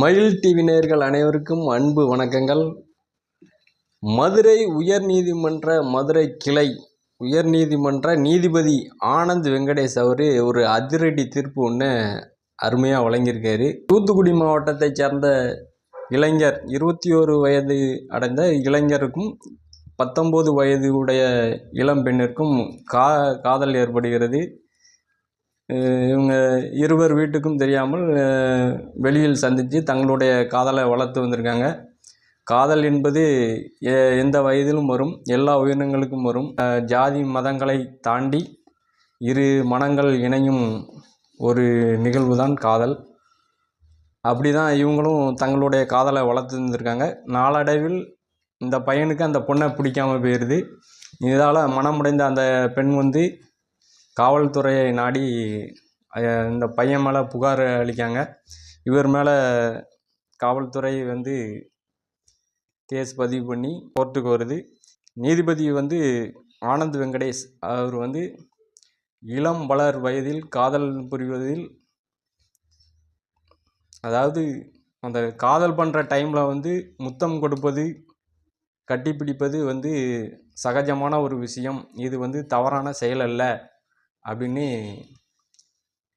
மயில் டிவி நேயர்கள் அனைவருக்கும் அன்பு வணக்கங்கள். மதுரை உயர்நீதிமன்ற மதுரை கிளை உயர்நீதிமன்ற நீதிபதி ஆனந்த் வெங்கடேஷ் அவர் ஒரு அதிரடி தீர்ப்பு ஒன்று அருமையாக வழங்கியிருக்காரு. தூத்துக்குடி மாவட்டத்தைச் சேர்ந்த இளைஞர் இருபத்தி ஓரு வயது அடைந்த இளைஞருக்கும் பத்தொம்போது வயது உடைய இளம்பெண்ணிற்கும் கா காதல் ஏற்படுகிறது. இவங்க இருவர் வீட்டுக்கும் தெரியாமல் வெளியில் சந்தித்து தங்களுடைய காதலை வளர்த்து வந்திருக்காங்க. காதல் என்பது எ- எந்த வயதிலும் வரும் எல்லா உயிரினங்களுக்கும் வரும். ஜாதி மதங்களை தாண்டி இரு மனங்கள் இணையும் ஒரு நிகழ்வு தான் காதல். அப்படி தான் இவங்களும் தங்களுடைய காதலை வளர்த்து இருந்திருக்காங்க நாளடைவில் இந்த பையனுக்கு அந்த பொண்ணை பிடிக்காம போயிடுது இதால் மனமுடைந்த அந்த பெண் வந்து காவல்துறையை நாடி இந்த பையன் மேலே புகார் அளிக்காங்க. இவர் மேலே காவல்துறை வந்து கேஸ் பதிவு பண்ணி கோர்ட்டுக்கு வருது. நீதிபதி வந்து ஆனந்த் வெங்கடேஷ். அவர் வந்து இளம் வளர் வயதில் காதல் புரிவதில் அதாவது அந்த காதல் பண்ணுற டைமில் வந்து முத்தம் கொடுப்பது கட்டிப்பிடிப்பது வந்து சகஜமான ஒரு விஷயம். இது வந்து தவறான செயல் அல்ல. அப்படின்னு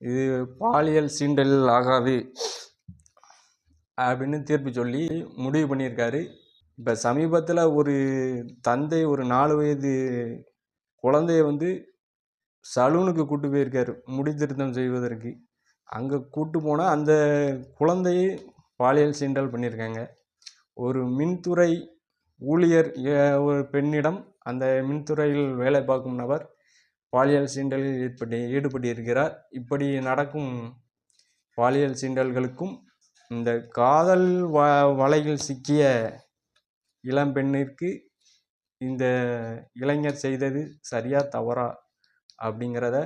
இது பாலியல் சீண்டல் ஆகாது அப்படின்னு தீர்ப்பு சொல்லி முடிவு பண்ணியிருக்காரு. இப்போ சமீபத்தில் ஒரு தந்தை ஒரு நாலு வயது குழந்தைய வந்து சலூனுக்கு கூட்டு போயிருக்காரு முடி திருத்தம் செய்வதற்கு. அங்கே கூட்டு போனால் அந்த குழந்தையை பாலியல் சீண்டல் பண்ணியிருக்காங்க. ஒரு மின்துறை ஊழியர் ஒரு பெண்ணிடம் அந்த மின்துறையில் வேலை பார்க்கும் நபர் பாலியல் சீண்டலில் ஈடுபட்டு ஈடுபட்டிருக்கிறார். இப்படி நடக்கும் பாலியல் சீண்டல்களுக்கும் இந்த காதல் வ வலையில் சிக்கிய இளம்பெண்ணிற்கு இந்த இளைஞர் செய்தது சரியா தவறா அப்படிங்கிறத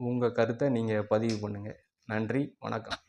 உங்கள் கருத்தை நீங்கள் பதிவு பண்ணுங்கள் நன்றி வணக்கம்.